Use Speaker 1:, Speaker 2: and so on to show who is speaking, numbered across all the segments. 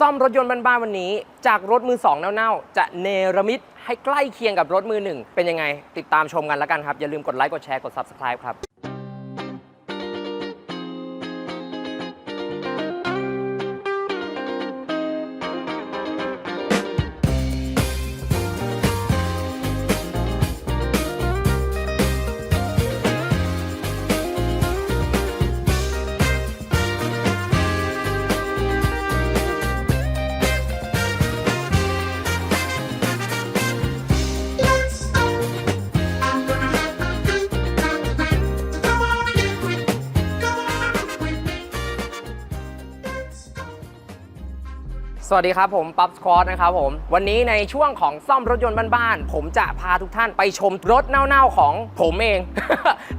Speaker 1: ซ่อมรถยนต์บ้านๆวันนี้ จากรถมือสองเน่าๆ จะเนรมิตให้ใกล้เคียงกับรถมือหนึ่งเป็นยังไง ติดตามชมกันแล้วกันครับ อย่าลืมกดไลค์กดแชร์กด Subscribe ครับ สวัสดีครับผมปั๊บสควอตนะครับผม วันนี้ในช่วงของซ่อมรถยนต์บ้านๆผมจะพาทุกท่านไปชมรถเน่าๆของผมเอง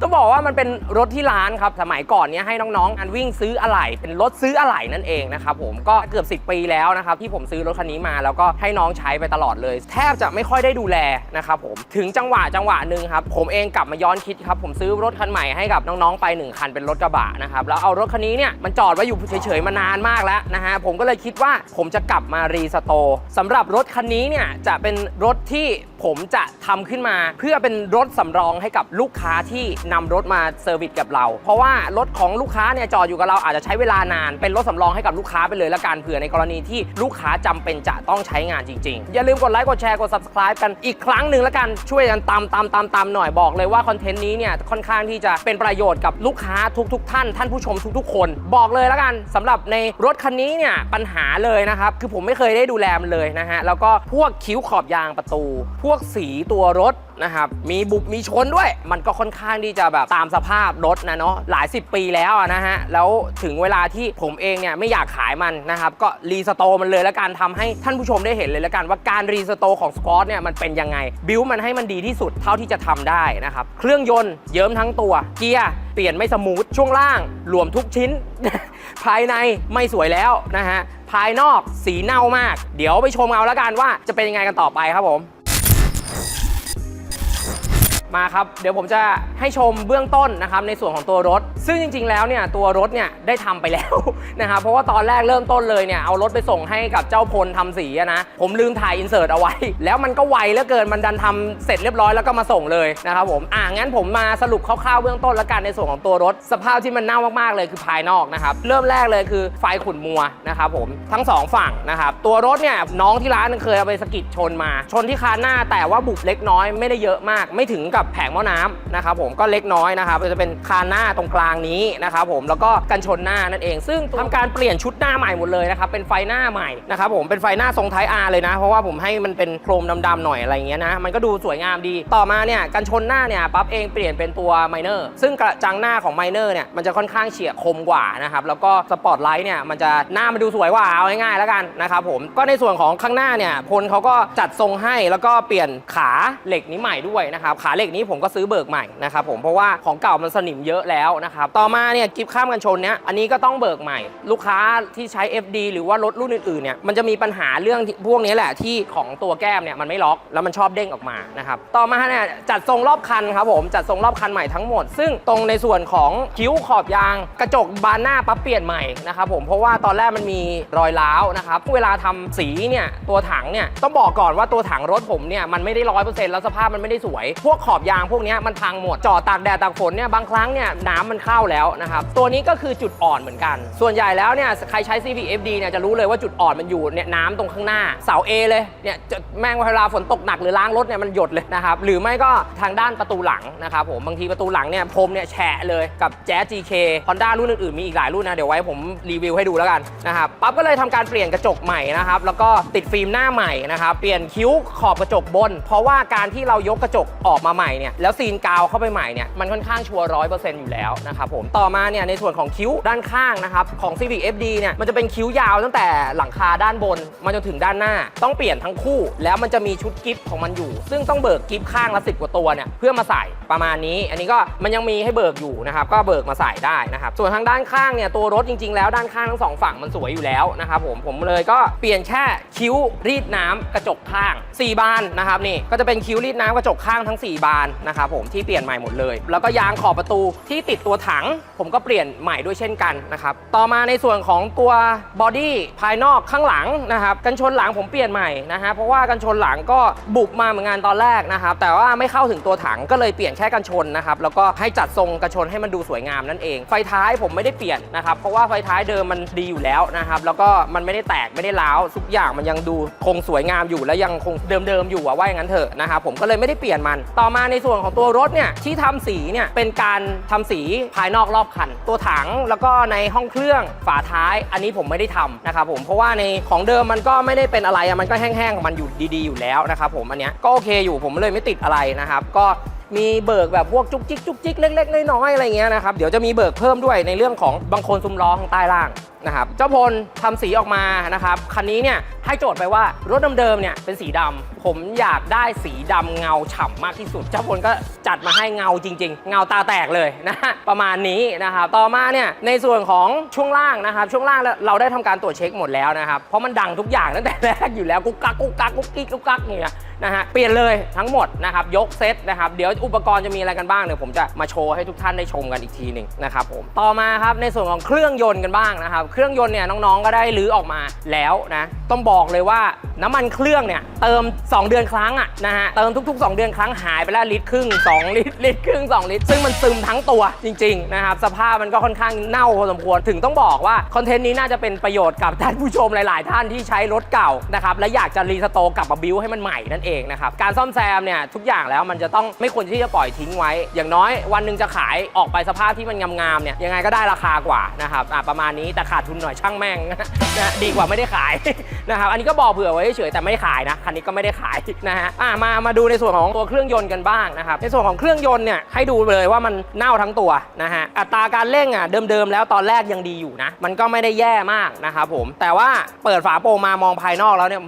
Speaker 1: ต้องบอกว่ามันเป็นรถที่ร้านครับ สมัยก่อนเนี้ยให้น้องๆอันวิ่งซื้ออะไหล่เป็นรถซื้ออะไหล่นั่นเองนะครับผมก็เกือบ 10 ปีแล้วนะครับที่ผมซื้อรถคันนี้มาแล้วก็ให้น้องใช้ไปตลอดเลย แทบจะไม่ค่อยได้ดูแลนะครับผมถึงจังหวะจังหวะหนึ่งครับผมเองกลับมาย้อนคิดครับผมซื้อรถคันใหม่ให้กับน้องๆไปหนึ่งคันเป็นรถกระบะนะครับแล้วเอารถคันนี้เนี่ยมันจอดไว้อยู่เฉยๆมานานมากแล้วนะฮะผมก็เลยคิดว่าผมจะจะกลับมารีสโตสำหรับรถคันนี้เนี่ยจะเป็นรถที่ผมจะทำขึ้นมาเพื่อเป็นรถสำรองให้กับลูกค้าที่นำรถมาเซอร์วิสกับเรา เพราะว่ารถของลูกค้าเนี่ยจอดอยู่กับเราอาจจะใช้เวลานาน เป็นรถสำรองให้กับลูกค้าไปเลยละกันเผื่อในกรณีที่ลูกค้าจำเป็นจะต้องใช้งานจริง ๆ อย่าลืมกดไลค์กดแชร์กด subscribe กันอีกครั้งหนึ่งละกันช่วยกันตามตามตามตามหน่อยบอกเลยว่าคอนเทนต์นี้เนี่ยค่อนข้างที่จะเป็นประโยชน์กับลูกค้าทุก ๆ ท่าน ท่านผู้ชมทุก ๆ คน บอกเลยละกันสำหรับในรถคันนี้เนี่ยปัญหาเลยนะครับคือผมไม่เคยได้ดูแลมันเลยนะฮะแล้วก็พวกคิ้วขอบยางประตูพวกสีตัวรถนะครับ มีบุบมีชนด้วย มันก็ค่อนข้างที่จะแบบตามสภาพรถนะเนาะ หลาย 10 ปีแล้วอะนะฮะ แล้วถึงเวลาที่ผมเองเนี่ยไม่อยากขายมันนะครับ ก็รีสโตมันเลยแล้วกันทำให้ท่านผู้ชมได้เห็นเลยแล้วกันว่าการรีสโตของสกอตเนี่ยมันเป็นยังไง บิวมันให้มันดีที่สุดเท่าที่จะทำได้นะครับ เครื่องยนต์เยิ้มทั้งตัว เกียร์เปลี่ยนไม่สมูท ช่วงล่างรวมทุกชิ้น ภายในไม่สวยแล้วนะฮะ ภายนอกสีเน่ามาก เดี๋ยวไปชมเอาแล้วกันว่าจะเป็นยังไงกันต่อไปครับผม มาครับ เดี๋ยวผมจะให้ชมเบื้องต้นนะครับในส่วนของตัวรถ ซึ่งจริง ๆ แล้วเนี่ยตัวรถเนี่ยได้ทำไปแล้วนะครับ เพราะว่าตอนแรกเริ่มต้นเลยเนี่ยเอารถไปส่งให้กับเจ้าพลทำสีนะ ผมลืมถ่ายอินเสิร์ตเอาไว้ แล้วมันก็ไวเหลือเกิน มันดันทำเสร็จเรียบร้อยแล้วก็มาส่งเลยนะครับผม อ่างั้นผมมาสรุปคร่าวๆเบื้องต้นแล้วกันในส่วนของตัวรถ สภาพที่มันเน่ามากๆเลยคือภายนอกนะครับ เริ่มแรกเลยคือไฟขุ่นมัวนะครับผม ทั้งสองฝั่งนะครับ ตัวรถเนี่ยน้องที่ร้านเคยเอาไปสกิดชนมา ชนที่คานหน้าแต่ว่าบุบเล็กน้อยไม่ได้เยอะมาก ไม่ถึงกับับแผงหม้อน้ำนะครับผมก็เล็กน้อยนะครับจะเป็นคานหน้าตรงกลางนี้นะครับผมแล้วก็กันชนหน้านั่นเอง ซึ่งทำการเปลี่ยนชุดหน้าใหม่หมดเลยนะครับเป็นไฟหน้าใหม่นะครับผมเป็นไฟหน้าทรงไทยอาร์เลยนะ เพราะว่าผมให้มันเป็นโครมดำๆหน่อยอะไรเงี้ยนะมันก็ดูสวยงามดีต่อมาเนี่ยกันชนหน้าเนี่ยปั๊บเองเปลี่ยนเป็นตัวไมเนอร์ซึ่งกระจังหน้าของไมเนอร์เนี่ยมันจะค่อนข้างเฉียบคมกว่านะครับแล้วก็สปอตไลท์เนี่ยมันจะหน้ามันดูสวยกว่าเอาง่ายๆแล้วกันนะครับผมก็ในส่วนของข้างหน้าเนี่ยพลเขาก็จัดทรงให้แล้วก็เปลี่ยนขาเหล็กนี้ใหม่ด้วยนะครับขาเหล็กนี้ผมก็ซื้อเบิกใหม่นะครับผมเพราะว่าของเก่ามันสนิมเยอะแล้วนะครับต่อมาเนี่ยกิฟข้ามกันชนเนี้ยอันนี้ก็ต้องเบิกใหม่ ลูกค้าที่ใช้ FD หรือว่ารถรุ่นอื่นๆเนี่ยมันจะมีปัญหาเรื่องพวกนี้แหละที่ของตัวแก้มเนี่ยมันไม่ล็อกแล้วมันชอบเด้งออกมานะครับต่อมาเนี่ยจัดทรงรอบคันครับผมจัดทรงรอบคันใหม่ทั้งหมด ซึ่งตรงในส่วนของคิ้วขอบยาง กระจกบานหน้าปั๊บเปลี่ยนใหม่นะครับผมเพราะว่าตอนแรกมันมีรอยร้าวนะครับเวลาทำสีเนี่ยตัวถังเนี่ยต้องบอกก่อนว่าตัวถังรถผมเนี่ยมันไม่ได้ร้อยเปอร์เซ็นต์แล้วสภาพมันไม่ได้สวย พวกขอบยางพวกนี้มันพังหมดจอดตากแดดตากฝนเนี่ยบางครั้งเนี่ยน้ำมันเข้าแล้วนะครับตัวนี้ก็คือจุดอ่อนเหมือนกัน ส่วนใหญ่แล้วเนี่ยใครใช้ CVFD เนี่ยจะรู้เลยว่าจุดอ่อนมันอยู่เนี่ยน้ำตรงข้างหน้าเสา A เลยเนี่ยแม่งเวลาฝนตกหนักหรือล้างรถเนี่ยมันหยดเลยนะครับหรือไม่ก็ทางด้านประตูหลังนะครับผมบางทีประตูหลังเนี่ยพรมเนี่ยแฉะเลยกับแจ๊ส GK Honda รุ่นอื่นๆมีอีกหลายรุ่นนะเดี๋ยวไว้ผมรีวิวให้ดูแล้วกันนะครับปั๊บก็เลยทำการเปลี่ยนกระจกใหม่นะครับแล้วก็ติดฟิล์มหน้าใหม่นะครับเปลี่ยนคิ้วขอบกระจกบน เพราะว่าการที่เรายกกระจกออกมาใหม่เนี่ยแล้วซีนกาวเข้าไปใหม่เนี่ยมันค่อนข้างชัวร์ร้อยเปอร์เซ็นต์อยู่แล้วนะครับผมต่อมาเนี่ยในส่วนของคิ้วด้านข้างนะครับของ Civic FD เนี่ยมันจะเป็นคิ้วยาวตั้งแต่หลังคาด้านบนมาจนถึงด้านหน้า ต้องเปลี่ยนทั้งคู่ แล้วมันจะมีชุดกิฟต์ของมันอยู่ ซึ่งต้องเบิกกิฟต์ข้างละสิบกว่าตัวเนี่ยเพื่อมาใส่ประมาณนี้ อันนี้ก็มันยังมีให้เบิกอยู่นะครับก็เบิกมาใส่ได้นะครับส่วนทางด้านข้างเนี่ยตัวรถจริง ๆ แล้วด้านข้างทั้งสองฝั่งมันสวยอยู่แล้วนะครับผมผมเลยก็เปลี่ยนแค่คิ้วรีดน้ำกระจกข้าง 4 บานนะครับนี่ก็จะเป็นคิ้วรีดน้ำกระจกข้างทั้ง 4 บาานนะครับผมที่เปลี่ยนใหม่หมดเลย แล้วก็ยางขอบประตูที่ติดตัวถัง ผมก็เปลี่ยนใหม่ด้วยเช่นกันนะครับต่อมาในส่วนของตัวบอดี้ภายนอกข้างหลังนะครับกันชนหลังผมเปลี่ยนใหม่นะฮะเพราะว่ากันชนหลังก็บุบมาเหมือนกันตอนแรกนะครับแต่ว่าไม่เข้าถึงตัวถังก็เลยเปลี่ยนแค่กันชนนะครับแล้วก็ให้จัดทรงกันชนให้มันดูสวยงามนั่นเอง ไฟท้ายผมไม่ได้เปลี่ยนนะครับเพราะว่าไฟท้ายเดิมมันดีอยู่แล้วนะครับแล้วก็มันไม่ได้แตกไม่ได้ร้าวทุกอย่างมันยังดูคงสวยงามอยู่และยังคงเดิมๆอยู่ว่าอย่างนั้นเถอะนะครับผมก็เลยไม่ได้เปลี่ยนมันต่อมาในส่วนของตัวรถเนี่ยที่ทำสีเนี่ยเป็นการทำสีภายนอกรอบคัน ตัวถังแล้วก็ในห้องเครื่องฝาท้าย อันนี้ผมไม่ได้ทำนะครับผมเพราะว่าในของเดิมมันก็ไม่ได้เป็นอะไรมันก็แห้งๆของมันอยู่ดีๆอยู่แล้วนะครับผมอันเนี้ยก็โอเคอยู่ผมเลยไม่ติดอะไรนะครับ ก็มีเบิกแบบพวกจุกจิกจุกจิกเล็กๆน้อยๆอะไรเงี้ยนะครับเดี๋ยวจะมีเบิกเพิ่มด้วยในเรื่องของบางคนซุ้มล้อข้างใต้ล่างนะครับเจ้าพลทำสีออกมานะครับคันนี้เนี่ยให้โจทย์ไปว่ารถเดิมๆเนี่ยเป็นสีดำ ผมอยากได้สีดำเงาฉ่ำมากที่สุด เจ้าพลก็จัดมาให้เงาจริง ๆ เงาตาแตกเลยนะ ประมาณนี้นะครับ ต่อมาเนี่ยในส่วนของช่วงล่างนะครับ ช่วงล่างเราได้ทำการตรวจเช็คหมดแล้วนะครับ เพราะมันดังทุกอย่างตั้งแต่แรกอยู่แล้วกุ๊กกักกุ๊กกักกุ๊กกิ๊กกุ๊กกักเงี้ยนะฮะเปลี่ยนเลยทั้งหมดนะครับยกเซตนะครับเดี๋ยวอุปกรณ์จะมีอะไรกันบ้างเนี่ยผมจะมาโชว์ให้ทุกท่านได้ชมกันอีกทีหนึ่งนะครับผมต่อมาครับในส่วนของเครื่องยนต์กันบ้างนะครับเครื่องยนต์เนี่ยน้องๆก็ได้รื้อออกมาแล้วนะต้องบอกเลยว่าน้ำมันเครื่องเนี่ยเติม2เดือนครั้งอะนะฮะเติมทุก ๆ 2 เดือนครั้งหายไปแล้วลิตรครึ่ง 2 ลิตรลิตรครึ่ง 2 ลิตร ซึ่งมันซึมทั้งตัวจริงๆนะครับสภาพมันก็ค่อนข้างเน่าพอสมควรถึงต้องบอกว่าคอนเทนต์นี้น่าจะเป็นประโยชน์กับท่านผู้ชมหลาย ๆ ท่านที่ใช้รถเก่านะครับและอยากจะรีสโตร์กลับมาบิวให้มันใหม่นั่นเองนะครับการซ่อมแซมเนี่ยทุกอย่างแล้วมันจะต้องไม่ควรที่จะปล่อยทิ้งไว้ อย่างน้อยวันหนึ่งจะขายออกไปสภาพที่มันงามๆเนี่ยยังไงก็ได้ราคากว่านะครับประมาณนี้แต่ขาดทุนหน่อยช่างแม่งนะดีกว่าไม่ได้ขาย นะครับอันนี้ก็บอกเผื่อไว้เฉยแต่ไม่ขายนะคันนี้ก็ไม่ได้ขายนะฮะอะมามาดูในส่วนของตัวเครื่องยนต์กันบ้างนะครับในส่วนของเครื่องยนต์เนี่ยให้ดูเลยว่ามันเน่าทั้งตัวนะฮะอัตราการเร่งอะเดิมๆแล้วตอนแรกยังดีอยู่นะมันก็ไม่ได้แย่มากนะครับผมแต่ว่าเปิดฝาโปรงมามองภายนอกแล้วเนี่ย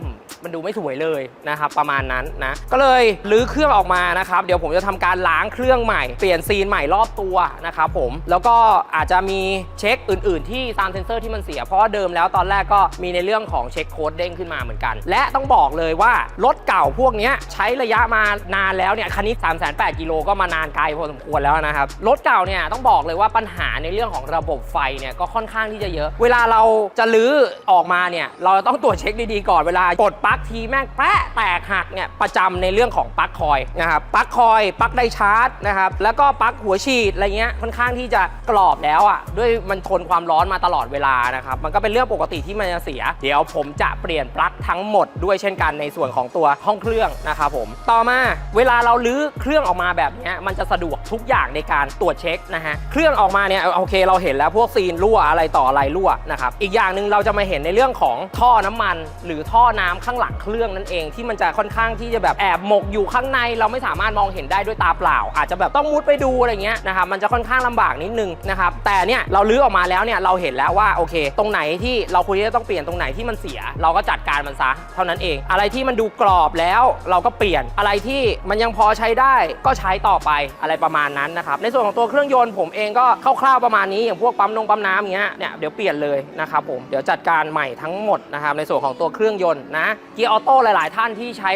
Speaker 1: มันดูไม่สวยเลยนะครับประมาณนั้นนะก็เลยรื้อเครื่องออกมานะครับเดี๋ยวผมจะทำการล้างเครื่องใหม่เปลี่ยนซีนใหม่รอบตัวนะครับผมแล้วก็อาจจะมีเช็คอื่น ๆ ที่ตามเซนเซอร์ที่มันเสียเพราะว่าเดิมแล้วตอนแรกก็มีในเรื่องของเช็คโค้ดเด้งขึ้นมาเหมือนกัน และต้องบอกเลยว่ารถเก่าพวกนี้ใช้ระยะมานานแล้วเนี่ยคันนี้3 8 0 0 0กิโลก็มานานไกลพอสมควรแล้วนะครับรถเก่าเนี่ยต้องบอกเลยว่าปัญหาในเรื่องของระบบไฟเนี่ยก็ค่อนข้างที่จะเยอะ เวลาเราจะลื้อออกมาเนี่ยเราต้องตรวจเช็คดีๆก่อนเวลากดปลั๊กทีแม่งแปะแตกหักเนี่ยประจำในเรื่องของปลั๊กคอยนะครับปลั๊กคอยปลั๊กไดชาร์จนะครับแล้วก็ปลั๊กหัวฉีดอะไรเงี้ยค่อนข้างที่จะกรอบแล้วอะด้วยมันทนความร้อนมาตลอดเวลานะครับมันก็เป็นเรื่องปกติที่มันจะเสีย เดี๋ยวผมจะเปลี่ยนปลั๊กทั้งหมดด้วยเช่นกันในส่วนของตัวห้องเครื่องนะครับผมต่อมาเวลาเราลื้อเครื่องออกมาแบบนี้มันจะสะดวกทุกอย่างในการตรวจเช็คนะฮะเครื่องออกมาเนี่ยโอเคเราเห็นแล้วพวกซีนรั่วอะไรต่ออะไรรั่วนะครับอีกอย่างหนึ่งเราจะมาเห็นในเรื่องของท่อน้ำมัน หรือท่อน้ำข้างหลังเครื่องนั่นเองที่มันจะค่อนข้างที่จะแบบแอบหมกอยู่ข้างในเราไม่สามารถมองเห็นได้ด้วยตาเปล่า อาจจะแบบต้องมุดไปดูอะไรเงี้ยนะครับมันจะค่อนข้างลำบากนิดนึงนะครับแต่เนี่ยเราลื้อออกมาแล้วเนี่ยเราเห็นแล้วว่าโอเค ตรงไหนที่เราควรจะต้องเปลี่ยนตรงไหนที่มันเสีย เราก็จัดการมันซะเท่านั้นเอง อะไรที่มันดูกรอบแล้วเราก็เปลี่ยนอะไรที่มันยังพอใช้ได้ก็ใช้ต่อไปอะไรประมาณนั้นนะครับในส่วนของตัวเครื่องยนต์ผมเองก็คร่าวๆประมาณนี้อย่างพวกปั๊มนงปั๊มน้ำเงี้ยเนี่ยเดี๋ยวเปลี่ยนเลยนะครับผมเดี๋ยวจัดการใหม่ทั้งหมดนะครับในส่วนของตัวเครื่องยนต์นะ กียร์ออโต้หลาย ๆ ท่านที่ใช้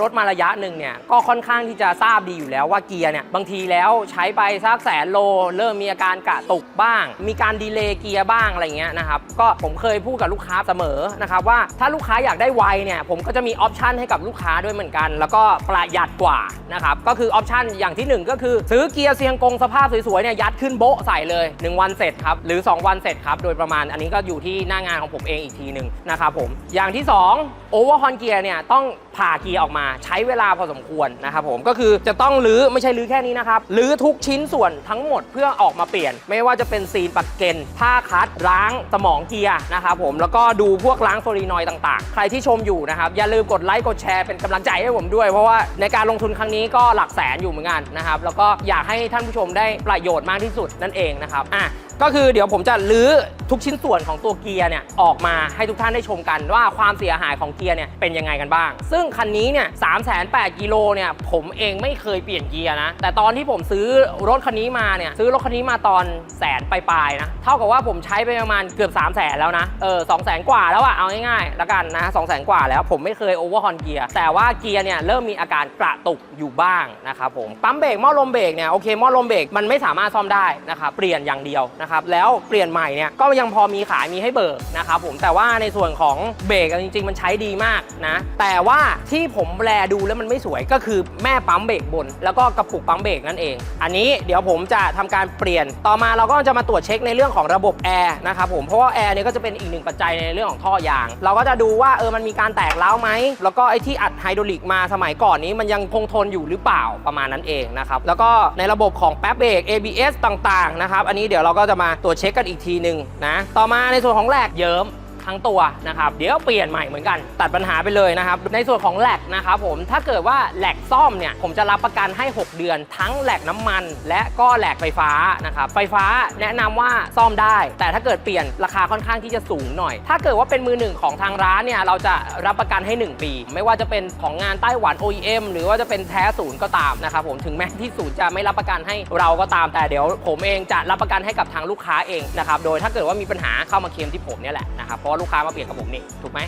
Speaker 1: รถมาระยะหนึ่งเนี่ยก็ค่อนข้างที่จะทราบดีอยู่แล้วว่าเกียร์เนี่ยบางทีแล้วใช้ไปสักแสนโล เริ่มมีอาการกระตุกบ้าง มีการดีเลย์เกียร์บ้างอะไรเงี้ยนะครับก็ผมเคยพูดกับลูกค้าเสมอนะครับว่าถ้าลูกค้าอยากได้ไวเนี่ยผมก็จะมีออปชันให้กับลูกค้าด้วยเหมือนกัน แล้วก็ประหยัดกว่านะครับก็คือออปชันอย่างที่หนึ่งก็คือ ซื้อเกียร์เซียงกงสภาพสวย ๆ เนี่ยยัดขึ้นโบ๊ะใส่เลย 1 วันเสร็จครับหรือ 2 วันเสร็จครับโดยประมาณอันนี้ก็อยู่ที่หน้างานของผมเองอีกทีหนึ่งนะครับผมอย่างที่ 2โอเวอร์ฮอนเกียร์เนี่ยต้อง ผ่าเกียร์ออกมาใช้เวลาพอสมควรนะครับผมก็คือจะต้องรื้อไม่ใช่รื้อแค่นี้นะครับรื้อทุกชิ้นส่วนทั้งหมดเพื่อออกมาเปลี่ยน ไม่ว่าจะเป็นซีนปักเกนผ้าคัดล้างสมองเกียร์นะครับผมแล้วก็ดูพวกล้างโซลีนอยด์ต่างๆ ใครที่ชมอยู่นะครับอย่าลืมกดไลค์กดแชร์เป็นกำลังใจให้ผมด้วย เพราะว่าในการลงทุนครั้งนี้ก็หลักแสนอยู่เหมือนกันนะครับแล้วก็อยากให้ท่านผู้ชมได้ประโยชน์มากที่สุดนั่นเองนะครับอะก็คือเดี๋ยวผมจะลื้อทุกชิ้นส่วนของตัวเกียร์เนี่ยออกมาให้ทุกท่านได้ชมกันว่าความเสียหายของเกียร์เนี่ยเป็นยังไงกันบ้าง ซึ่งคันนี้เนี่ย3 8 0 0 0กิโลเนี่ยผมเองไม่เคยเปลี่ยนเกียร์นะ แต่ตอนที่ผมซื้อรถคันนี้มาเนี่ยซื้อรถคันนี้มาตอนแสนปลายๆนะ เท่ากับว่าผมใช้ไปประมาณเกือบ3 0 0แสนแล้วนะ เออสองแสนกว่าแล้วอะเอาง่ายๆล้วกันนะสองแสนกว่าแล้วผมไม่เคยโอเวอร์ฮอนเกียร์แต่ว่าเกียร์เนี่ยเริ่มมีอาการกระตุกอยู่บ้างนะครับผมปั๊มเบรกหม้อลมเบรกเนี่ยโอเคหม้อลมเบรกมันไม่สามารถซ่อมได้นะครับเปลี่ยนอย่างเดียวนะครับแล้วเปลี่ยนใหม่เนี่ยก็ยังพอมีขายมีให้เบิกนะครับผมแต่ว่าในส่วนของเบรกจริงๆ มันใช้ดีมากนะแต่ว่าที่ผมแลดูแล้วมันไม่สวยก็คือแม่ปั๊มเบรกบน แล้วก็กระปุกปั๊มเบรกนั่นเอง อันนี้เดี๋ยวผมจะทำการเปลี่ยน ต่อมาเราก็จะมาตรวจเช็คในเรื่องของระบบแอร์นะครับผมเพราะว่าแอร์เนี่ยก็จะเป็นอีกหนึ่งปัจจัยในเรื่องของท่อยาง เราก็จะดูว่าเออมันมีการแตกร้าวไหมแล้วก็ไอ้ที่อัดไฮดรอลิกมาสมัยก่อนนี้มันยังคงทนอยู่หรือเปล่าประมาณนั้นเองนะครับแล้วก็ในระบบของแป๊บเบรก ABS ต่างๆนะครับอันนี้เดี๋ยวเราก็จะมาตรวจเช็คกันอีกทีหนึ่งนะต่อมาในส่วนของแหลกเยิ้ม ทั้งตัวนะครับเดี๋ยวเปลี่ยนใหม่เหมือนกันตัดปัญหาไปเลยนะครับในส่วนของแหลกนะครับผมถ้าเกิดว่าแหลกซ่อมเนี่ยผมจะรับประกันให้ 6 เดือน ทั้งแหลกน้ำมัน และก็แหลกไฟฟ้านะครับไฟฟ้าแนะนำว่าซ่อมได้ แต่ถ้าเกิดเปลี่ยนราคาค่อนข้างที่จะสูงหน่อย ถ้าเกิดว่าเป็นมือหนึ่งของทางร้านเนี่ยเราจะรับประกันให้ 1 ปี ไม่ว่าจะเป็นของงานไต้หวัน OEM หรือว่าจะเป็นแท้ศูนย์ก็ตามนะครับผมถึงแม้ที่ศูนย์จะไม่รับประกันให้เราก็ตามแต่เดี๋ยว ผมเองจะรับประกันให้กับทางลูกค้าเองนะครับโดยถ้าเกิดว่ามีปัญหาเข้ามาเคลมที่ผมเนี่ยแหละนะครับเพราะลูกค้ามาเปลี่ยนกับผมนี่ถูกไหม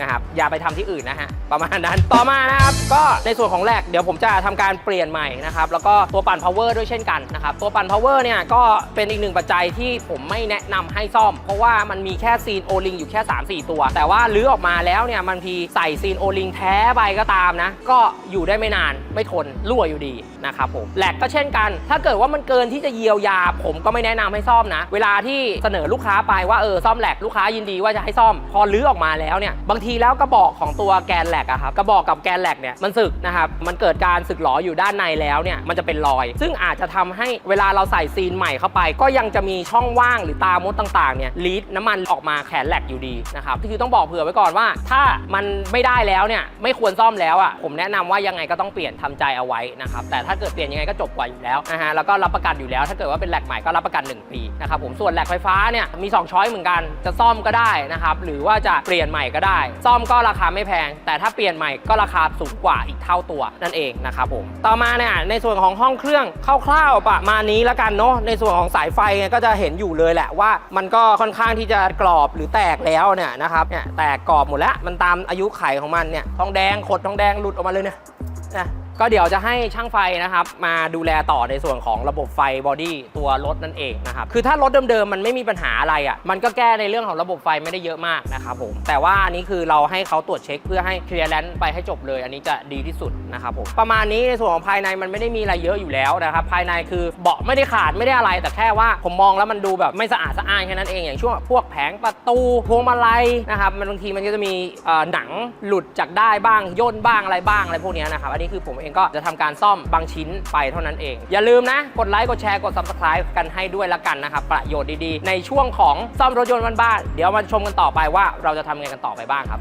Speaker 1: นะครับอย่าไปทำที่อื่นนะฮะประมาณนั้นต่อมานะครับก็ในส่วนของแรกเดี๋ยวผมจะทำการเปลี่ยนใหม่นะครับแล้วก็ตัวปั่น power ด้วยเช่นกันนะครับตัวปั่น power เนี่ยก็เป็นอีกหนึ่งปัจจัยที่ผมไม่แนะนำให้ซ่อม เพราะว่ามันมีแค่ซีนโอลิงอยู่แค่ 3-4 ตัว แต่ว่าลื้อออกมาแล้วเนี่ยมันทีใส่ซีนโอลิงแท้ไปก็ตามนะ ก็อยู่ได้ไม่นานไม่ทนรั่วอยู่ดีนะครับผมแหลกก็เช่นกัน ถ้าเกิดว่ามันเกินที่จะเยียวยา ผมก็ไม่แนะนำให้ซ่อมนะ เวลาที่เสนอลูกค้าไปว่าเออซ่อมแหลกลูกค้ายินดีว่าจะให้ซ่อม พอลื้อออกมาแล้วเนี่ยบางทีแล้วกระบอกของตัวแกนแหลกอะครับกระบอกกับแกนแหลกเนี่ยมันสึกนะครับมันเกิดการสึกหรออยู่ด้านในแล้วเนี่ยมันจะเป็นรอย ซึ่งอาจจะทำให้เวลาเราใส่ซีนใหม่เข้าไป ก็ยังจะมีช่องว่างหรือตามดต่างๆเนี่ยลีดน้ำมันออกมาแขนแหลกอยู่ดีนะครับคือต้องบอกเผื่อไว้ก่อนว่า ถ้ามันไม่ได้แล้วเนี่ยไม่ควรซ่อมแล้วอะผมแนะนำว่ายังไงก็ต้องเปลี่ยนทำใจเอาไว้นะครับแต่ถ้าเกิดเปลี่ยนยังไงก็จบกว่าอยู่แล้วนะฮะแล้วก็รับประกันอยู่แล้ว ถ้าเกิดว่าเป็นแหลกใหม่ก็รับประกัน 1 ปีนะครับผมส่วนแหลกไฟฟ้าเนี่ยมี2ช้อยเหมือนกันจะซ่อมก็ได้นะครับ หรือว่าจะเปลี่ยนใหม่ก็ได้ ซ่อมก็ราคาไม่แพง แต่ถ้าเปลี่ยนใหม่ก็ราคาสูงกว่าอีกเท่าตัวนั่นเองนะครับผม ต่อมาเนี่ยในส่วนของห้องเครื่องคร่าวๆประมาณนี้แล้วกันเนาะ ในส่วนของสายไฟเนี่ยก็จะเห็นอยู่เลยแหละว่า มันก็ค่อนข้างที่จะกรอบหรือแตกแล้วเนี่ยนะครับ เนี่ยแตกกรอบหมดแล้ว มันตามอายุไขของมันเนี่ย ทองแดงขดทองแดงหลุดออกมาเลยเนี่ยนะ ก็เดี๋ยวจะให้ช่างไฟนะครับ มาดูแลต่อในส่วนของระบบไฟบอดี้ตัวรถนั่นเองนะครับ คือถ้ารถเดิมๆมันไม่มีปัญหาอะไรอะ มันก็แก้ในเรื่องของระบบไฟไม่ได้เยอะมากนะครับผม แต่ว่าอันนี้คือเราให้เขาตรวจเช็คเพื่อให้เคลียร์แลนซ์ไปให้จบเลย อันนี้จะดีที่สุดนะครับผม ประมาณนี้ในส่วนของภายในมันไม่ได้มีอะไรเยอะอยู่แล้วนะครับ ภายในคือเบาะไม่ได้ขาดไม่ได้อะไร แต่แค่ว่าผมมองแล้วมันดูแบบไม่สะอาดสะอ้านแค่นั้นเอง อย่างช่วงพวกแผงประตูพวงมาลัยนะครับ มันบางทีมันก็จะมีหนังหลุดจากได้บ้างย่นบ้างอะไรบ้างอะไรพวกนี้นะครับ อันนี้คือผมเองก็จะทำการซ่อมบางชิ้นไปเท่านั้นเอง อย่าลืมนะ กดไลค์กดแชร์กด subscribe กันให้ด้วยละกันนะครับ ประโยชน์ดีๆ ในช่วงของซ่อมรถยนต์บ้านๆเดี๋ยวมาชมกันต่อไปว่าเราจะทำไงกันต่อไปบ้างครับ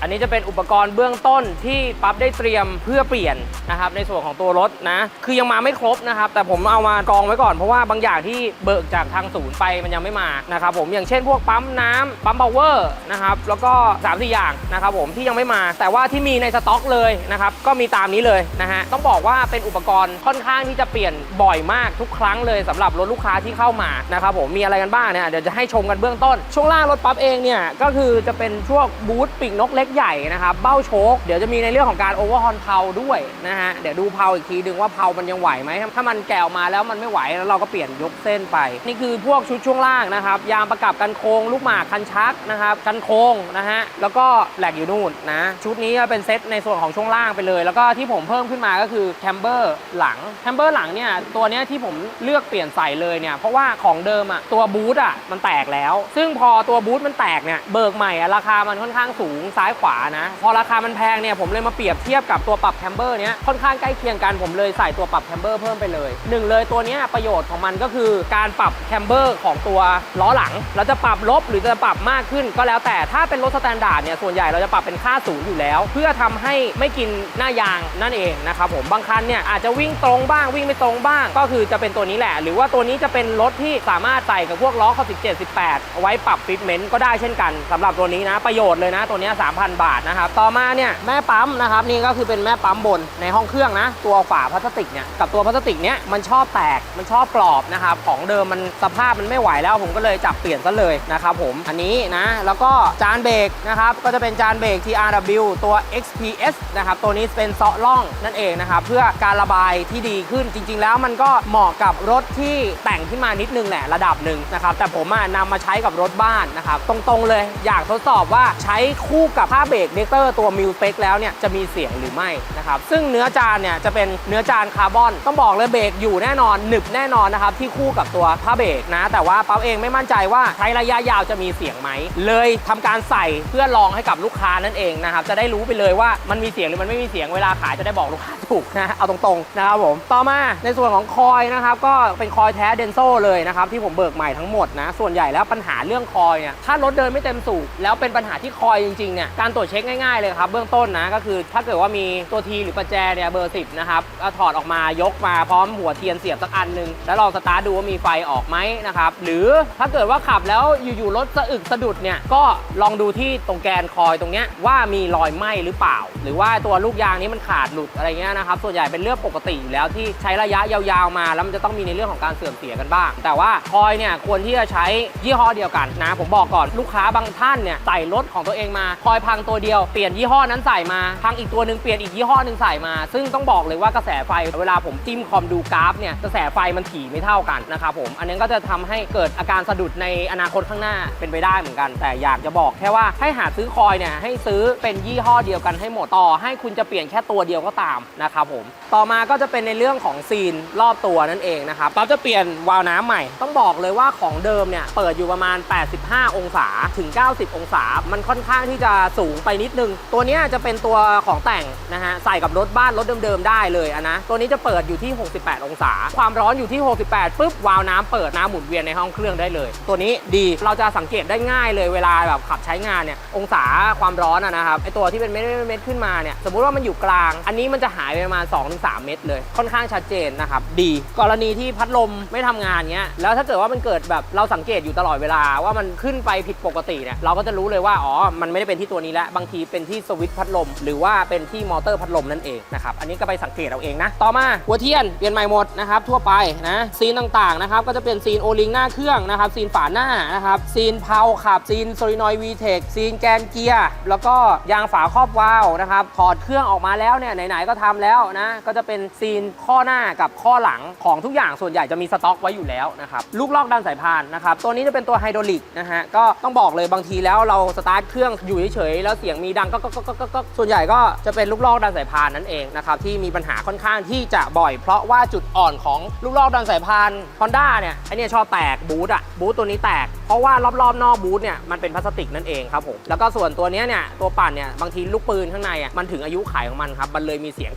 Speaker 1: อันนี้จะเป็นอุปกรณ์เบื้องต้นที่ปั๊บได้เตรียมเพื่อเปลี่ยนนะครับในส่วนของตัวรถนะ คือยังมาไม่ครบนะครับ แต่ผมเอามากองไว้ก่อนเพราะว่าบางอย่างที่เบิกจากทางศูนย์ไปมันยังไม่มานะครับผมอย่างเช่นพวกปั๊มน้ำปั๊มพาวเวอร์นะครับแล้วก็3ามสี่อย่างนะครับผมที่ยังไม่มา แต่ว่าที่มีในสต็อกเลยนะครับก็มีตามนี้เลยนะฮะต้องบอกว่าเป็นอุปกรณ์ค่อนข้างที่จะเปลี่ยนบ่อยมากทุกครั้งเลยสำหรับรถลูกค้าที่เข้ามานะครับผมมีอะไรกันบ้างเนี่ยเดี๋ยวจะให้ชมกันเบื้องต้น ช่วงล่างรถปั๊บเองเนี่ยก็คือจะเป็นพวกบูทปีกนกเล็กใหญ่นะครับ เบ้าโชคเดี๋ยวจะมีในเรื่องของการโอเวอร์ฮอนเพาด้วยนะฮะ เดี๋ยวดูเพาอีกทีดึงว่าเพามันยังไหวไหม ถ้ามันแกวมาแล้วมันไม่ไหวแล้วเราก็เปลี่ยนยกเส้นไป นี่คือพวกชุดช่วงล่างนะครับ ยางประกับกันโค้งลูกหมากคันชักนะครับ กันโค้งนะฮะ แล้วก็แหลกอยู่นู่นนะ ชุดนี้เป็นเซตในส่วนของช่วงล่างไปเลย แล้วก็ที่ผมเพิ่มขึ้นมาก็คือแคมเบอร์หลัง แคมเบอร์หลังเนี่ยตัวเนี้ยที่ผมเลือกเปลี่ยนใส่เลยเนี่ยเพราะว่าของเดิมอะตัวบูทอะมันแตกแล้ว ซึ่งพอตัวบูทมันแตกเนี่ยเบิกใหม่อะราคามันค่อนข้างสูงซ้ายขวานะ พอราคามันแพงเนี่ยผมเลยมาเปรียบเทียบกับตัวปรับแคมเบอร์เนี้ยค่อนข้างใกล้เคียงกันผมเลยใส่ตัวปรับแคมเบอร์เพิ่มไปเลยหนึ่งเลยตัวนี้ประโยชน์ของมันก็คือการปรับแคมเบอร์ของตัวล้อหลัง เราจะปรับลบหรือจะปรับมากขึ้นก็แล้วแต่ถ้าเป็นรถสแตนดาร์ดเนี่ยส่วนใหญ่เราจะปรับเป็นค่าสูงอยู่แล้ว เพื่อทำให้ไม่กินหน้ายางนั่นเองนะครับผมบางคันเนี่ยอาจจะวิ่งตรงบ้างวิ่งไม่ตรงบ้าง ก็คือจะเป็นตัวนี้แหละ หรือว่าตัวนี้จะเป็นรถที่สามารถใส่กับพวกล้อข้อ17 18 ไว้ปรับฟิตเมนต์ก็ได้เช่นกัน สำหรับตัวนี้นะประโยชน์เลยนะตัวนี้3 0 1,000 บาทนะครับ ต่อมาเนี่ยแม่ปั๊มนะครับนี่ก็คือเป็นแม่ปั๊มบนในห้องเครื่องนะ ตัวฝาพลาสติกเนี่ยกับตัวพลาสติกเนี้ยมันชอบแตกมันชอบกรอบนะครับของเดิมมันสภาพมันไม่ไหวแล้ว ผมก็เลยจับเปลี่ยนซะเลยนะครับผมอันนี้นะแล้วก็จานเบรกนะครับก็จะเป็นจานเบรก TRW ตัว XPS นะครับตัวนี้เป็นเซาะล่องนั่นเองนะครับเพื่อการระบายที่ดีขึ้นจริง ๆ แล้วมันก็เหมาะกับรถที่แต่งขึ้นมานิดนึงแหละระดับหนึ่งนะครับแต่ผมนำมาใช้กับรถบ้านนะครับตรงๆเลยอยากทดสอบว่าใช้คู่กับผ้าเบรกเดกเตอร์ตัวมิวเ e กแล้วเนี่ยจะมีเสียงหรือไม่นะครับซึ่งเนื้อจานเนี่ยจะเป็นเนื้อจานคาร์บอน ต้องบอกเลยเบรกอยู่แน่นอนหนึบแน่นอนนะครับที่คู่กับตัวผ้าเบรกนะ แต่ว่าปั๊บเองไม่มั่นใจว่าใช้ระยะยาวจะมีเสียงไหม เลยทำการใส่เพื่อลองให้กับลูกค้านั่นเองนะครับจะได้รู้ไปเลยว่ามันมีเสียงหรือมันไม่มีเสียงเวลาขายจะได้บอกลูกค้าถูกนะเอาตรงๆนะครับผมต่อมาในส่วนของคอยนะครับก็เป็นคอยแท้เดนโซเลยนะครับที่ผมเบิกใหม่ทั้งหมดนะส่วนใหญ่แล้วปัญหาเรื่องคอยเนี่ยถ้ารถเดินไม่เต็มสูบแล้วเป็นปัญหาที่คอยจริงๆเนี่ยการตรวจเช็คง่ายๆเลยครับ เบื้องต้นนะก็คือถ้าเกิดว่ามีตัวทีหรือประแจเนี่ยเบอร์ 10 นะครับก็ถอดออกมายกมาพร้อมหัวเทียนเสียบสักอันหนึง แล้วลองสตาร์ทดูว่ามีไฟออกไหมนะครับ หรือถ้าเกิดว่าขับแล้วอยู่ๆรถสะอึกสะดุดเนี่ยก็ลองดูที่ตรงแกนคอยตรงเนี้ยว่ามีรอยไหม้หรือเปล่า หรือว่าตัวลูกยางนี้มันขาดหลุดอะไรเงี้ยนะครับส่วนใหญ่เป็นเรื่องปกติอยู่แล้วที่ใช้ระยะยาวๆมา แล้วมันจะต้องมีในเรื่องของการเสื่อมเสียกันบ้าง แต่ว่าคอยเนี่ยควรที่จะใช้ยี่ห้อเดียวกันนะผมบอกก่อนลูกค้าบางท่านเนี่ยใส่รถของตัวเองมาคอยพังตัวเดียวเปลี่ยนยี่ห้อนั้นใส่มาพังอีกตัวหนึ่งเปลี่ยนอีกยี่ห้อหนึ่งใส่มา ซึ่งต้องบอกเลยว่ากระแสไฟเวลาผมจิ้มคอมดูกราฟเนี่ยกระแสไฟมันถี่ไม่เท่ากันนะครับผมอันนี้ก็จะทำให้เกิดอาการสะดุดในอนาคตข้างหน้าเป็นไปได้เหมือนกัน แต่อยากจะบอกแค่ว่าให้หาซื้อคอยเนี่ยให้ซื้อเป็นยี่ห้อเดียวกันให้หมดต่อ ให้คุณจะเปลี่ยนแค่ตัวเดียวก็ตามนะครับผมต่อมาก็จะเป็นในเรื่องของซีนรอบตัวนั่นเองนะครับเราจะเปลี่ยนวาล์วน้ำใหม่ ต้องบอกเลยว่าของเดิมเนี่ยเปิดอยู่ประมาณ 85 องศาถึง 90 องศา มันค่อนข้างที่จะสูงไปนิดนึง ตัวนี้จะเป็นตัวของแต่งนะฮะใส่กับรถบ้านรถเดิมๆได้เลยอะนะ ตัวนี้จะเปิดอยู่ที่ 68 องศา ความร้อนอยู่ที่ 68ปุ๊บวาล์วน้ำเปิดน้ำหมุนเวียนในห้องเครื่องได้เลย ตัวนี้ดีเราจะสังเกตได้ง่ายเลยเวลาแบบขับใช้งานเนี่ยองศาความร้อนอะนะครับไอตัวที่เป็นเม็ดๆเม็ดขึ้นมาเนี่ยสมมุติว่ามันอยู่กลาง อันนี้มันจะหายไปประมาณ 2-3 เม็ดเลย ค่อนข้างชัดเจนนะครับดีกรณีที่พัดลมไม่ทำงานเงี้ยแล้วถ้าเกิดว่ามันเกิดแบบเราสังเกตอยู่ตลอดเวลาว่ามันขึ้นไปผิดปกติเนี่ยเราก็จะรู้เลยว่าอ๋อมันไม่ได้เป็นที่ตัวนี้แล้วบางทีเป็นที่สวิตช์พัดลม หรือว่าเป็นที่มอเตอร์พัดลมนั่นเองนะครับอันนี้ก็ไปสังเกตเอาเองนะต่อมาหัวเทียนเปลี่ยนใหม่หมดนะครับทั่วไปนะซีนต่างๆนะครับก็จะเป็นซีนโอลิงหน้าเครื่องนะครับซีนฝาหน้านะครับซีนเพาขับซีนโซลินอยวีเทคซีนแกนเกียร์แล้วก็ยางฝาครอบวาล์วนะครับถอดเครื่องออกมาแล้วเนี่ยไหนๆก็ทำแล้วนะก็จะเป็นซีนข้อหน้ากับข้อหลังของทุกอย่างส่วนใหญ่จะมีสต็อกไว้อยู่แล้วนะครับลูกลอกด้านสายพานนะครับตัวนี้จะเป็นตัวไฮดรอลิกนะฮะก็ต้องบอกเลยบางทีแล้วเราสตาร์ทเครื่องอยู่เฉยแล้วเสียงมีดังก็ก็ก็ก็ก็ส่วนใหญ่ก็จะเป็นลูกลอกดันสายพานนั่นเองนะครับที่มีปัญหาค่อนข้างที่จะบ่อย เพราะว่าจุดอ่อนของลูกลอกดันสายพาน Honda เนี่ยไอเนี่ยชอบแตกบูทอะบูทตัวนี้แตก เพราะว่ารอบๆนอกบูทเนี่ยมันเป็นพลาสติกนั่นเองครับผมแล้วก็ส่วนตัวเนี้ยเนี่ยตัวปั่นเนี่ยบางทีลูกปืนข้างในอะมันถึงอายุขัยของมันครับมันเลยมีเสียง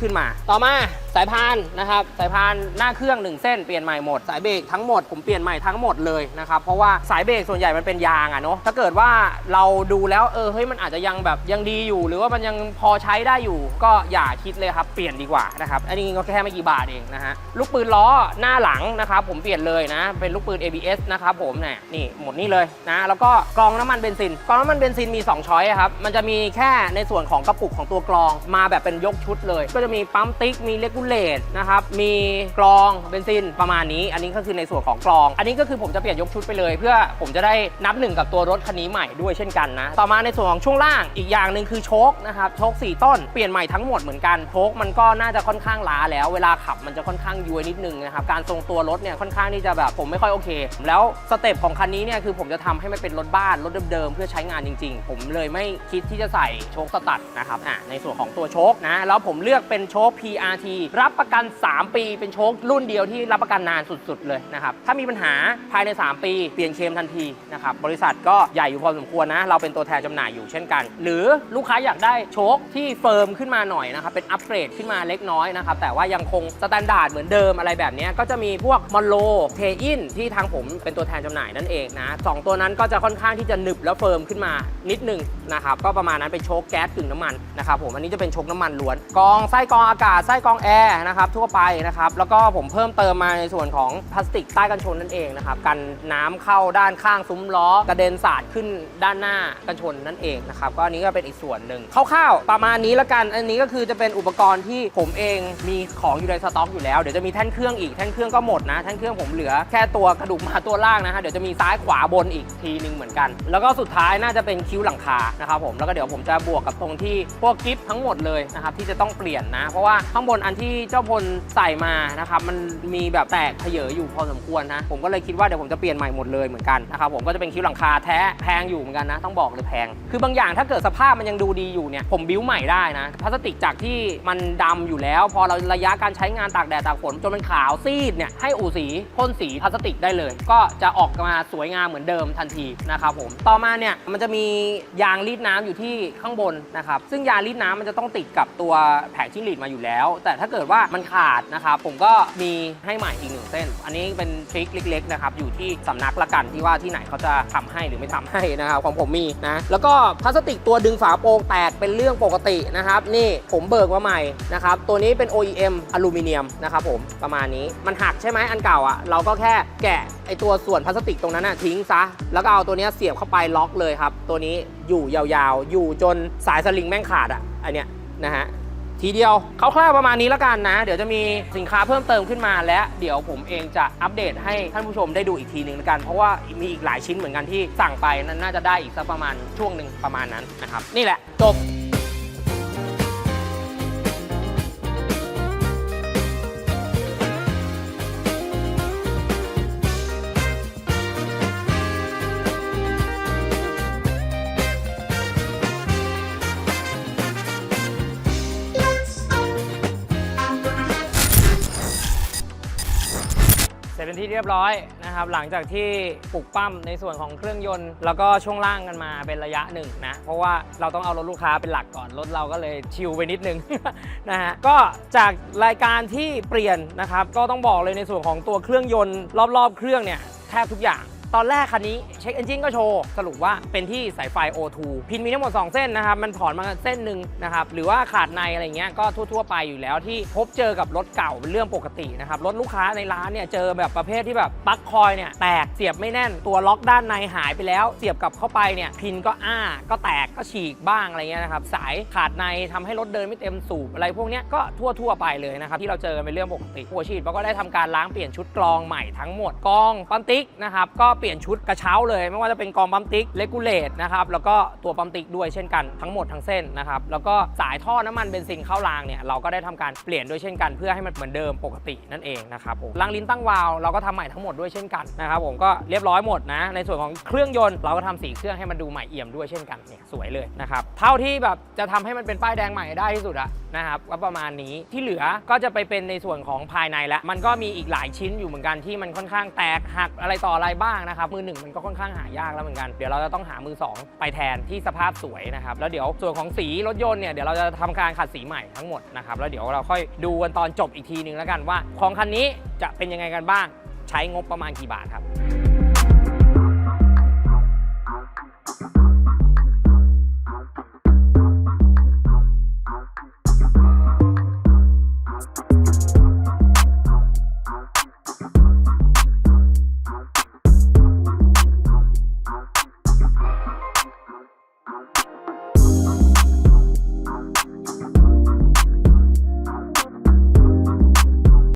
Speaker 1: ขึ้นมา ต่อมาสายพานนะครับสายพานหน้าเครื่องหนึ่งเส้นเปลี่ยนใหม่หมด สายเบรกทั้งหมดผมเปลี่ยนใหม่ทั้งหมดเลยนะครับเพราะว่าสายเบรกส่วนใหญ่มันเป็นยางอะเนาะถ้าเกิดว่าเราดูแล้วเออเฮ้ยมันอาจจะยังแบบยังดีอยู่ หรือว่ามันยังพอใช้ได้อยู่ ก็อย่าคิดเลยครับเปลี่ยนดีกว่านะครับอันนี้ก็แค่ไม่กี่บาทเองนะฮะลูกปืนล้อหน้าหลังนะครับผมเปลี่ยนเลยนะเป็นลูกปืน ABS นะครับผมเนี่ยนี่หมดนี่เลยนะแล้วก็กรองน้ำมันเบนซินกรองน้ำมันเบนซินมี 2 ช้อยครับมันจะมีแค่ในส่วนของกระปุกของตัวกรองมาแบบเป็นยกชุดเลย ก็จะมีปั๊มติ๊กมีเลกูเลตนะครับมีกรองเบนซินประมาณนี้ อันนี้ก็คือในส่วนของกรอง อันนี้ก็คือผมจะเปลี่ยนยกชุดไปเลย เพื่อผมจะได้นับหนึ่งกับตัวรถคันนี้ใหม่ด้วยเช่นกันนะต่อมาในส่วนของช่วงล่างอีกอย่างหนึ่งคือโชคนะครับโชค4 ต้นเปลี่ยนใหม่ทั้งหมดเหมือนกันโชคมันก็น่าจะค่อนข้างล้าแล้ว เวลาขับมันจะค่อนข้างย้วยนิดนึงนะครับการทรงตัวรถเนี่ยค่อนข้างที่จะแบบผมไม่ค่อยโอเค แล้วสเต็ปของคันนี้เนี่ยคือผมจะทำให้มันเป็นรถบ้านรถเดิมๆเพื่อใช้งานจริง ๆ ผมเลยไม่คิดที่จะใส่โชคสตัดนะครับอะในส่วนของตัวโชคนะแล้วผมเลือกเป็นโชค PRT รับประกัน 3 ปีเป็นโชครุ่นเดียวที่รับประกันนานสุดๆเลยนะครับถ้ามีปัญหาภายใน 3 ปีเปลี่ยนเคมทันทีนะครับบริษัทก็ใหญ่อยู่พอสมควรนะเราเป็นตัวแทนจำหน่ายอยู่เช่นกัน หรือลูกค้าอยากได้โชคที่เฟิร์มขึ้นมาหน่อยนะครับเป็นอัปเกรดขึ้นมาเล็กน้อยนะครับแต่ว่ายังคงสแตนดาร์ดเหมือนเดิมอะไรแบบนี้ก็จะมีพวกมอนโลเทอินที่ทางผมเป็นตัวแทนจำหน่ายนั่นเองนะสองตัวนั้นก็จะค่อนข้างที่จะหนึบแล้วเฟิร์มขึ้นมานิดหนึ่งนะครับก็ประมาณนั้นเป็นโชคแก๊สกึ่งน้ำมันนะครับผมอันนี้จะเป็นโชคน้ำมันล้วนกรองไส้กรองอากาศไส้กรองแอร์นะครับทั่วไปนะครับแล้วก็ผมเพิ่มเติมมาในส่วนของพลาสติกใต้กันชนนั่นเองนะครับกันน้ำเข้าด้านข้างซุ้มล้อกระเด็นสาดขึ้นด้านหน้ากันชนนั่นเองนะครับก็อันนี้ก็เป็นอีกส่วนหนึ่งคร่าวๆประมาณนี้ละกันอันนี้ก็คือจะเป็นอุปกรณ์ที่ผมเองมีของอยู่ในสต็อกอยู่แล้วเดี๋ยวจะมีแท่นเครื่องอีกแท่นเครื่องก็หมดนะแท่นเครื่องผมเหลือแค่ตัวกระดูกหมาตัวล่างนะฮะเดี๋ยวจะมีซ้ายขวาบนอีกทีหนึงเหมือนกัน แล้วก็สุดท้ายน่าจะเป็นคิ้วหลังคานะครับผมแล้วก็เดี๋ยวผมจะบวกกับตรงที่พวกกิฟทั้งหมดเลยนะครับที่จะต้องเปลี่ยนนะ เพราะว่าข้างบนอันที่เจ้าพลใส่มานะครับมันมีแบบแตกเผยอยู่พอสมควรนะผมก็เลยคิดว่าเดี๋ยวผมจะเปลี่ยนใหม่หมดเลยเหมือนกันนะครับผมก็จะเป็นคิ้วหลังคาแท้แพงอยู่เหมือนกันนะ ต้องบอกเลยแพง คือบางอย่างถ้าเกิดสภาพมันยังดูดีอยู่เนี่ยผมบิ้วใหม่ได้นะพลาสติกจากที่มันดำอยู่แล้ว พอเราระยะการใช้งานตากแดดตากฝนจนมันขาวซีดเนี่ยให้อู่สีพ่นสีพลาสติกได้เลย ก็จะออกมาสวยงามเหมือนเดิมทันทีนะครับผมต่อมาเนี่ยมันจะมียางรีดน้ำอยู่ที่ข้างบนนะครับซึ่งยางรีดน้ำมันจะต้องติดกับตัวแผงจิ้งหรีดมาอยู่แล้ว แต่ถ้าเกิดว่ามันขาดนะครับผมก็มีให้ใหม่อีกหนึ่งเส้น อันนี้เป็นทริคเล็กๆนะครับอยู่ที่สำนักละกันที่ว่าที่ไหนเขาจะทำให้หรือไม่ทำให้นะครับของผมมีนะแล้วก็พลาสติกตัวดึงฝาโปร่งแตกเป็นเรื่องปกตินะครับนี่ผมเบิกมาใหม่นะครับตัวนี้เป็น OEM อลูมิเนียมนะครับผมประมาณนี้มันหักใช่ไหมอันเก่าอะเราก็แค่แกะไอตัวส่วนพลาาสติกตรงนั้นน่ะทิ้งซะ แล้วก็เอาตัวนี้เสียบเข้าไปล็อกเลยครับ ตัวนี้อยู่ยาวๆ อยู่จนสายสลิงแม่งขาดอะอันเนี้ยนะฮะทีเดียวคร่าวๆประมาณนี้แล้วกันนะ เดี๋ยวจะมีสินค้าเพิ่มเติมขึ้นมาและเดี๋ยวผมเองจะอัปเดตให้ท่านผู้ชมได้ดูอีกทีหนึ่งแล้วกัน เพราะว่ามีอีกหลายชิ้นเหมือนกันที่สั่งไปนั้นน่าจะได้อีกสักประมาณช่วงหนึ่งประมาณนั้นนะครับนี่แหละจบ เสร็จเป็นที่เรียบร้อยนะครับ หลังจากที่ปลุกปั้มในส่วนของเครื่องยนต์ แล้วก็ช่วงล่างกันมาเป็นระยะหนึ่งนะ เพราะว่าเราต้องเอารถลูกค้าเป็นหลักก่อน รถเราก็เลยชิลไปนิดนึงนะฮะ ก็จากรายการที่เปลี่ยนนะครับ ก็ต้องบอกเลยในส่วนของตัวเครื่องยนต์รอบๆ เครื่องเนี่ยแทบทุกอย่าง ตอนแรกคันนี้เช็คเอนจินก็โชว์ สรุปว่าเป็นที่สายไฟ O2 พินมีทั้งหมด 2 เส้นนะครับ มันถอนมาเส้นหนึ่งนะครับ หรือว่าขาดในอะไรเงี้ยก็ทั่ว ๆ ไปอยู่แล้วที่พบเจอกับรถเก่าเป็นเรื่องปกตินะครับ รถลูกค้าในร้านเนี่ยเจอแบบประเภทที่แบบปลั๊กคอยเนี่ยแตกเสียบไม่แน่นตัวล็อกด้านในหายไปแล้ว เสียบกลับเข้าไปเนี่ยพินก็อ้าก็แตกก็ฉีกบ้างอะไรเงี้ยนะครับสายขาดในทำให้รถเดินไม่เต็มสูบอะไรพวกเนี้ยก็ทั่ว ๆ ไปเลยนะครับที่เราเจอกันเป็นเรื่องปกติหัวฉีดเราก็ได้ทำการล้างเปลี่ยนชุดกรองใหม่ทั้งหมดกรองปั๊มติ๊กนะครับก็เปลี่ยนชุดกระเช้าเลย ไม่ว่าจะเป็นกรองปั๊มติ๊กเลกูเลตนะครับแล้วก็ตัวปั๊มติ๊กด้วยเช่นกันทั้งหมดทั้งเส้นนะครับแล้วก็สายท่อน้ำมันเบนซินเข้ารางเนี่ยเราก็ได้ทำการเปลี่ยนด้วยเช่นกัน เพื่อให้มันเหมือนเดิมปกตินั่นเองนะครับผมรางลิ้นตั้งวาล์วเราก็ทำใหม่ทั้งหมดด้วยเช่นกันนะครับผมก็เรียบร้อยหมดนะในส่วนของเครื่องยนต์เราก็ทำสีเครื่องให้มันดูใหม่เอี่ยมด้วยเช่นกันเนี่ยสวยเลยนะครับเท่าที่แบบจะทำให้มันเป็นป้ายแดงใหม่ได้ที่สุดอะนะครับก็ประมาณนี้ที่เหลือก็จะไปเป็นในส่วนของภายในล้วมันก็มีอีกหลายชิ้นอยู่เหมือนกันที่มันค่อนข้างแตกหักอะไรต่ออะไรบ้างนะครับมือหนึ่งมันก็ค่อนข้างหายากแล้วเหมือนกันเดี๋ยวเราจะต้องหามือสองไปแทนที่สภาพสวยนะครับแล้วเดี๋ยวส่วนของสีรถยนต์เนี่ยเดี๋ยวเราจะทำการขัดสีใหม่ทั้งหมดนะครับแล้วเดี๋ยวเราค่อยดูกันตอนจบอีกทีหนึ่งแล้วกันว่าของคันนี้จะเป็นยังไงกันบ้าง ใช้งบประมาณกี่บาทครับ